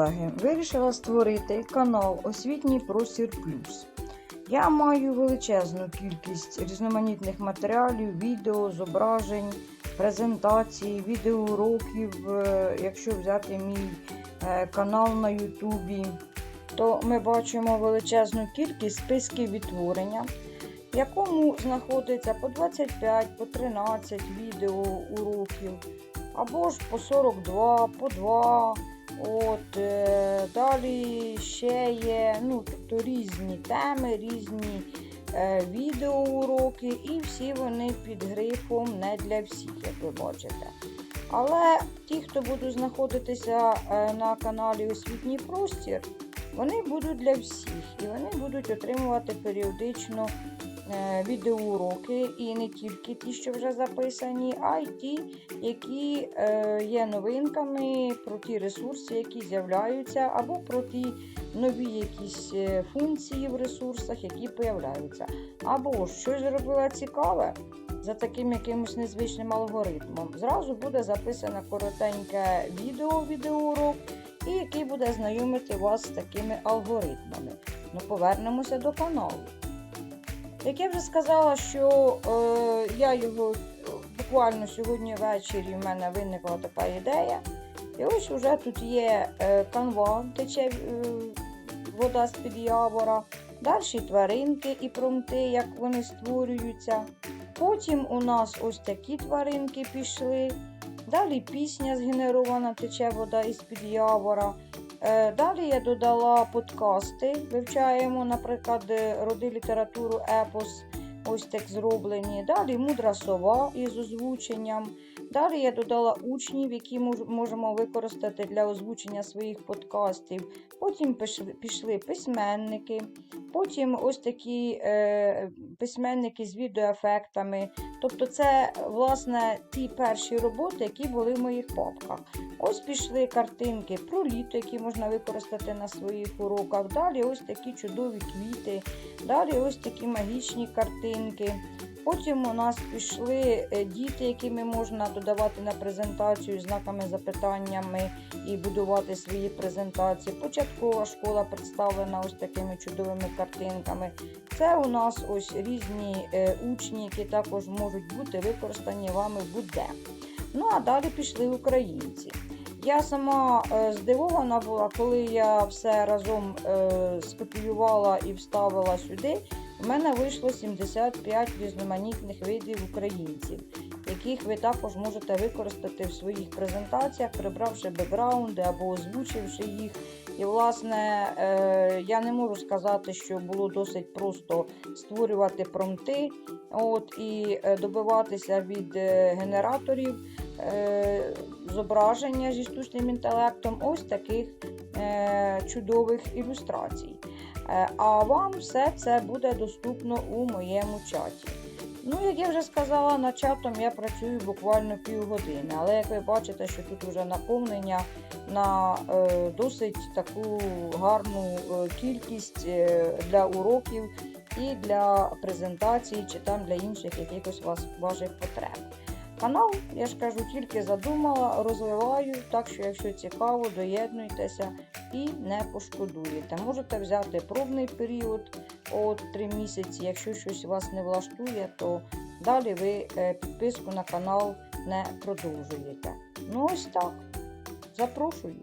колеги, вирішила створити канал Освітній Простір Плюс. Я маю величезну кількість різноманітних матеріалів, відео, зображень, презентацій, відеоуроків. Е, Якщо взяти мій е, канал на Ютубі, то ми бачимо величезну кількість списків відтворення, в якому знаходиться по 25, по 13 відео уроків, або ж по 42, по 2. От, е, далі ще є ну, тобто різні теми, різні е, відеоуроки, і всі вони під грифом не для всіх, як ви бачите. Але ті, хто будуть знаходитися е, на каналі Освітній простір, вони будуть для всіх і вони будуть отримувати періодично відеоуроки, і не тільки ті, що вже записані, а й ті, які е, є новинками про ті ресурси, які з'являються, або про ті нові якісь е, функції в ресурсах, які появляються. Або щось зробила цікаве за таким якимось незвичним алгоритмом. Зразу буде записане коротеньке відео, відеоурок, і який буде знайомити вас з такими алгоритмами. Ну, повернемося до каналу. Як я вже сказала, що е, я його е, буквально сьогодні ввечері в мене виникла така ідея. І ось вже тут є е, канва, тече е, вода з-під явора, далі тваринки і промти, як вони створюються. Потім у нас ось такі тваринки пішли. Далі пісня згенерована, тече вода із-під явора. Е, Далі я додала подкасти, вивчаємо, наприклад, е, роди літературу епос, ось так зроблені. Далі мудра сова із озвученням. Далі я додала учнів, які мож- можемо використати для озвучення своїх подкастів. Потім пішли, письменники, потім ось такі е, письменники з відеоефектами. Тобто, це власне ті перші роботи, які були в моїх папках. Ось пішли картинки про літо, які можна використати на своїх уроках. Далі ось такі чудові квіти, далі ось такі магічні картинки. Потім у нас пішли е, діти, якими можна додавати на презентацію знаками запитаннями і будувати свої презентації. Початкова школа представлена ось такими чудовими картинками. Це у нас ось різні е, учні, які також можуть бути використані вами будь-де. Ну а далі пішли українці. Я сама е, здивована була, коли я все разом скопіювала і вставила сюди. У мене вийшло 75 різноманітних видів українців, яких ви також можете використати в своїх презентаціях, прибравши бекграунди або озвучивши їх. І, власне, е, я не можу сказати, що було досить просто створювати промти от, і е, добиватися від е, генераторів зображення зі штучним інтелектом ось таких чудових ілюстрацій. Е, А вам все це буде доступно у моєму чаті. Ну, як я вже сказала, над чатом я працюю буквально півгодини, але як ви бачите, що тут вже наповнення на е, досить таку гарну е, кількість е, для уроків і для презентацій, чи там для інших якихось вас, ваших потреб. Канал, я ж кажу, тільки задумала, розвиваю, так що, якщо цікаво, доєднуйтеся і не пошкодуєте. Можете взяти пробний період от 3 місяці. Якщо щось вас не влаштує, то далі ви е, підписку на канал не продовжуєте. Ну ось так. Запрошую.